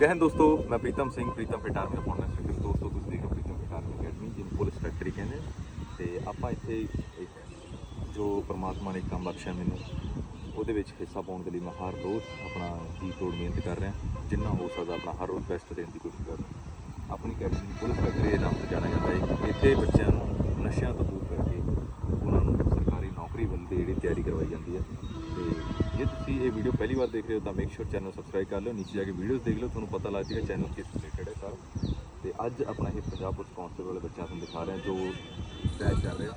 ਜੈ ਹਿੰਦ ਦੋਸਤੋ, ਮੈਂ ਪ੍ਰੀਤਮ ਸਿੰਘ, ਪ੍ਰੀਤਮ ਫਿਟ ਆਰਮੀ ਦਾ ਫਾਊਂਡਰ ਦੋਸਤੋ ਤੁਸੀਂ ਦੇਖ ਰਹੇ ਹੋ ਪ੍ਰੀਤਮ ਫਿਟ ਆਰਮੀ ਅਕੈਡਮੀ ਜਿਹਨੂੰ ਪੁਲਿਸ ਫੈਕਟਰੀ ਕਹਿੰਦੇ ਨੇ। ਤੇ ਆਪਾਂ ਇੱਥੇ ਇੱਕ ਜੋ ਪ੍ਰਮਾਤਮਾ ਨੇ ਕੰਮ ਬਖਸ਼ਿਆ ਮੈਨੂੰ, ਉਹਦੇ ਵਿੱਚ ਹਿੱਸਾ ਪਾਉਣ ਦੇ ਲਈ ਮੈਂ ਹਰ ਰੋਜ਼ ਆਪਣਾ ਜੀ ਤੋੜ ਮਿਹਨਤ ਕਰ ਰਿਹਾ, ਜਿੰਨਾ ਹੋ ਸਕਦਾ ਆਪਣਾ ਹਰ ਰੋਜ਼ ਬੈਸਟ ਦੇਣ ਦੀ ਕੋਸ਼ਿਸ਼ ਕਰ ਰਿਹਾ ਆਪਣੀ ਅਕੈਡਮੀ ਪੁਲਿਸ ਫੈਕਟਰੀ ਦੇ ਨਾਮ ਤੋਂ ਜਾਣਿਆ ਜਾਂਦਾ ਹੈ ਇੱਥੇ ਬੱਚਿਆਂ ਨੂੰ ਨਸ਼ਿਆਂ ਤੋਂ ਦੂਰ ਕਰਕੇ ਉਹਨਾਂ ਨੂੰ ਸਰਕਾਰੀ ਨੌਕਰੀ ਵੱਲ ਦੀ ਜਿਹੜੀ ਤਿਆਰੀ ਕਰਵਾਈ ਜਾਂਦੀ ਹੈ ਤੇ ਜੇ ਤੁਸੀਂ ਇਹ ਵੀਡੀਓ ਪਹਿਲੀ ਵਾਰ ਦੇਖ ਰਹੇ ਹੋ ਤਾਂ ਮੇਕ ਸ਼ੋਰ ਚੈਨਲ ਸਬਸਕ੍ਰਾਈਬ ਕਰ ਲਿਓ। ਨੀਚੇ ਜਾ ਕੇ ਵੀਡੀਓਜ਼ ਦੇਖ ਲਿਓ, ਤੁਹਾਨੂੰ ਪਤਾ ਲੱਗ ਜਾਏਗਾ ਚੈਨਲ ਕਿਸ ਰਿਲੇਟਡ ਹੈ ਸਾਰਾ। ਤੇ ਅੱਜ ਆਪਣਾ ਇਹ ਪੰਜਾਬ ਪੁਲਿਸ ਕਾਂਸਟੇਬਲ ਵਾਲੇ ਬੱਚਿਆਂ ਤੁਹਾਨੂੰ ਦਿਖਾ ਰਿਹਾ, ਜੋ ਸਟੈਚ ਕਰ ਰਹੇ।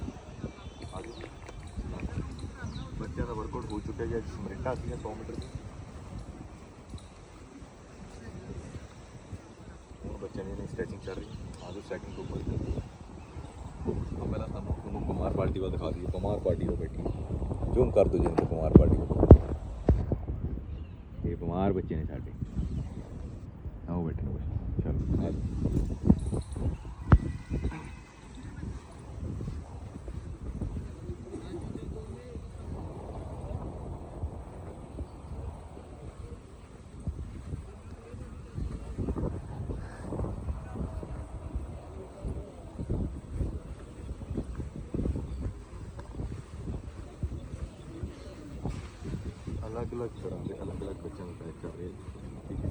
ਆ ਬੱਚਿਆਂ ਦਾ ਵਰਕਆਊਟ ਹੋ ਚੁੱਕਿਆ ਜੀ, ਅੱਜ ਸਮਰਿੰਟਾ ਸੀਗਾ 100 ਮੀਟਰ ਦੀ। ਹੁਣ ਬੱਚਿਆਂ ਦੀ ਸਟ੍ਰੈਚਿੰਗ ਚੱਲ ਰਹੀ ਹੈ ਆਜੋ ਸੈਕਿੰਡ ਗਰੁੱਪ ਵਾਲੀ ਚੱਲਦੀ ਹੈ ਪਹਿਲਾਂ ਤੁਹਾਨੂੰ ਤੁਹਾਨੂੰ ਕੁਮਾਰ ਪਾਰਟੀ ਵੱਲ ਦਿਖਾ ਦਈਏ। ਕੁਮਾਰ ਪਾਰਟੀ ਉਹ ਬੈਠੀ। ਜ਼ੂਮ ਕਰ ਦਿਓ ਜੀ ਕੁਮਾਰ ਪਾਰਟੀ ਇਹ ਬਿਮਾਰ ਬੱਚੇ ਨੇ ਸਾਡੇ। ਆਓ ਬੈਠੇ ਚਲੋ। ਆ ਜਾਓ। ਅਲੱਗ-ਅਲੱਗ ਤਰ੍ਹਾਂ ਦੇ ਅਲੱਗ-ਅਲੱਗ ਬੱਚਿਆਂ ਨੂੰ ਟ੍ਰੈਕ ਕਰ ਰਹੇ ਠੀਕ ਹੈ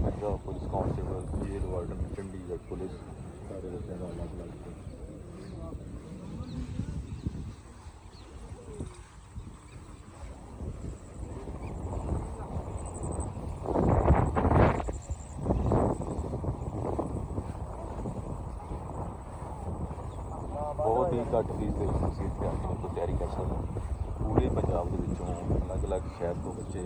Punjab police constable jail warden Chandigarh police ਸਾਰੇ ਬੱਚਿਆਂ ਦਾ ਅਲੱਗ-ਅਲੱਗ ਬਹੁਤ ਹੀ ਘੱਟ ਫੀਸ ਦੇ ਵਿੱਚ ਪੂਰੇ ਪੰਜਾਬ ਦੇ ਵਿੱਚੋਂ ਅਲੱਗ-ਅਲੱਗ ਸ਼ਹਿਰ ਤੋਂ ਬੱਚੇ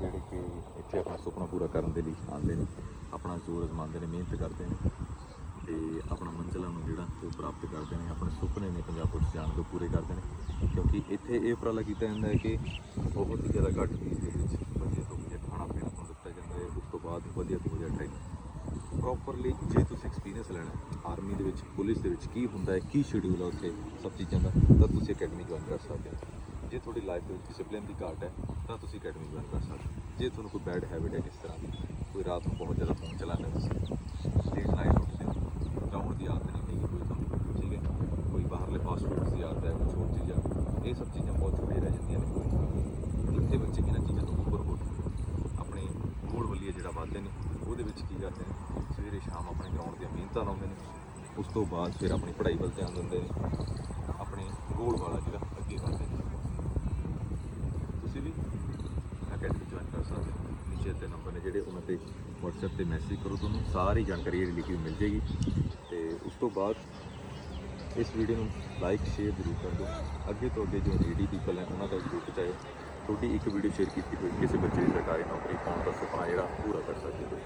ਜਿਹੜੇ ਕਿ ਇੱਥੇ ਆਪਣਾ ਸੁਪਨਾ ਪੂਰਾ ਕਰਨ ਦੇ ਲਈ ਆਉਂਦੇ ਨੇ, ਆਪਣਾ ਜ਼ੋਰ ਅਜ਼ਮਾਉਂਦੇ ਨੇ, ਮਿਹਨਤ ਕਰਦੇ ਨੇ ਤੇ ਆਪਣਾ ਮੰਜ਼ਿਲਾਂ ਨੂੰ ਜਿਹੜਾ ਉਹ ਪ੍ਰਾਪਤ ਕਰਦੇ ਨੇ, ਆਪਣੇ ਸੁਪਨੇ ਨੇ ਪੰਜਾਬ ਪੁਲਿਸ ਜਾਣ ਤੋਂ ਪੂਰੇ ਕਰਦੇ ਨੇ ਕਿਉਂਕਿ ਇੱਥੇ ਇਹ ਉਪਰਾਲਾ ਕੀਤਾ ਜਾਂਦਾ ਹੈ ਕਿ ਬਹੁਤ ਹੀ ਜ਼ਿਆਦਾ ਘੱਟ ਫੀਸ ਦੇ ਵਿੱਚ ਵਧੀਆ ਤੋਂ ਵਧੀਆ ਖਾਣਾ ਪੀਣਾ ਤੁਹਾਨੂੰ ਦਿੱਤਾ ਜਾਂਦਾ ਹੈ, ਉਸ ਤੋਂ ਬਾਅਦ ਵਧੀਆ ਤੋਂ ਵਧੀਆ ਟ੍ਰੇਨਿੰਗ ਪ੍ਰੋਪਰਲੀ ਜੇ ਤੁਸੀਂ ਐਕਸਪੀਰੀਅੰਸ ਲੈਣਾ ਆਰਮੀ ਦੇ ਵਿੱਚ ਪੁਲਿਸ ਦੇ ਵਿੱਚ ਕੀ ਹੁੰਦਾ ਹੈ, ਕੀ ਸ਼ਡਿਊਲ ਹੈ ਉੱਥੇ, ਸਭ ਚੀਜ਼ਾਂ ਦਾ, ਤਾਂ ਤੁਸੀਂ ਅਕੈਡਮੀ ਜੁਆਇਨ ਕਰ ਸਕਦੇ ਹੋ। ਜੇ ਤੁਹਾਡੀ ਲਾਈਫ ਦੇ ਵਿੱਚ ਡਿਸਪਲਿਨ ਦੀ ਘਾਟ ਹੈ, ਤਾਂ ਤੁਸੀਂ ਅਕੈਡਮੀ ਜੁਆਇਨ ਕਰ ਸਕਦੇ ਹੋ। ਜੇ ਤੁਹਾਨੂੰ ਕੋਈ ਬੈਡ ਹੈਬਿਟ ਹੈ ਕਿਸ ਤਰ੍ਹਾਂ ਦੀ, ਕੋਈ ਰਾਤ ਨੂੰ ਬਹੁਤ ਜ਼ਿਆਦਾ ਫੋਨ ਚਲਾਉਂਦੇ ਹੋ ਤੁਸੀਂ ਲੇਟ ਨਾਈਟ ਉੱਠਦੇ ਹੋ ਗਰਾਊਂਡ ਦੀ ਆਦਤ ਨਹੀਂ ਹੈਗੀ ਕੋਈ ਤੁਹਾਨੂੰ, ਠੀਕ ਹੈ? ਕੋਈ ਬਾਹਰਲੇ ਫਾਸਟ ਫੂਡ ਦੀ ਆਦਤ ਹੈ ਕੁਝ ਹੋਰ ਚੀਜ਼ਾਂ ਇਹ ਸਭ ਚੀਜ਼ਾਂ ਬਹੁਤ ਛੋਟੀਆਂ ਰਹਿ ਜਾਂਦੀਆਂ ਨੇ। ਇੱਥੇ ਬੱਚੇ ਇਹਨਾਂ ਚੀਜ਼ਾਂ ਤੋਂ ਉੱਪਰ ਉੱਠ ਕੇ ਆਪਣੇ ਗੋਲ ਵੱਲੀਏ ਜਿਹੜਾ ਵੱਧਦੇ ਨੇ ਉਹਦੇ ਵਿੱਚ ਕੀ ਕਰਦੇ ਨੇ? ਸਵੇਰੇ ਸ਼ਾਮ ਆਪਣੇ ਗਰਾਊਂਡ ਦੀਆਂ ਮਿਹਨਤਾਂ ਲਾਉਂਦੇ ਨੇ। ਉਸ ਤੋਂ ਬਾਅਦ ਫਿਰ ਆਪਣੀ ਪੜ੍ਹਾਈ ਵੱਲ ਧਿਆਨ ਦਿੰਦੇ ਨੇ। ਆਪਣੇ ਗੋਲ ਵਾਲਾ ਜਿਹੜਾ ਅੱਗੇ ਵਧਦੇ ਨੇ। ਤੁਸੀਂ ਵੀ ਅਕੈਡਮੀ ਜੁਆਇਨ ਕਰ ਸਕਦੇ ਹੋ। ਨੀਚੇ ਤੇ ਨੰਬਰ ਨੇ ਜਿਹੜੇ ਉਹਨਾਂ ਤੇ WhatsApp ਤੇ ਮੈਸੇਜ ਕਰੋ ਤੁਹਾਨੂੰ। ਸਾਰੀ ਜਾਣਕਾਰੀ ਜਿਹੜੀ ਲਿਖੀ ਹੋਈ ਮਿਲ ਜੇਗੀ ਤੇ ਉਸ ਤੋਂ ਬਾਅਦ ਇਸ ਵੀਡੀਓ ਨੂੰ ਲਾਈਕ ਸ਼ੇਅਰ ਜ਼ਰੂਰ ਕਰ ਦਿਓ। ਅੱਗੇ ਤੋਂ ਅੱਗੇ ਜੋ ਨੀਡੀ ਪੀਪਲ ਹੈ, ਉਹਨਾਂ ਦਾ ਜ਼ਰੂਰ ਪਹੁੰਚਾਇਓ ਤੁਹਾਡੀ ਇੱਕ ਵੀਡੀਓ ਸ਼ੇਅਰ ਕੀਤੀ ਹੋਈ ਕਿਸੇ ਬੱਚੇ ਦੀ ਸਰਕਾਰੀ ਨੌਕਰੀ ਪਾਉਣ ਦਾ ਸੁਪਨਾ ਜਿਹੜਾ ਪੂਰਾ ਕਰ ਸਕਦੇ ਹੋ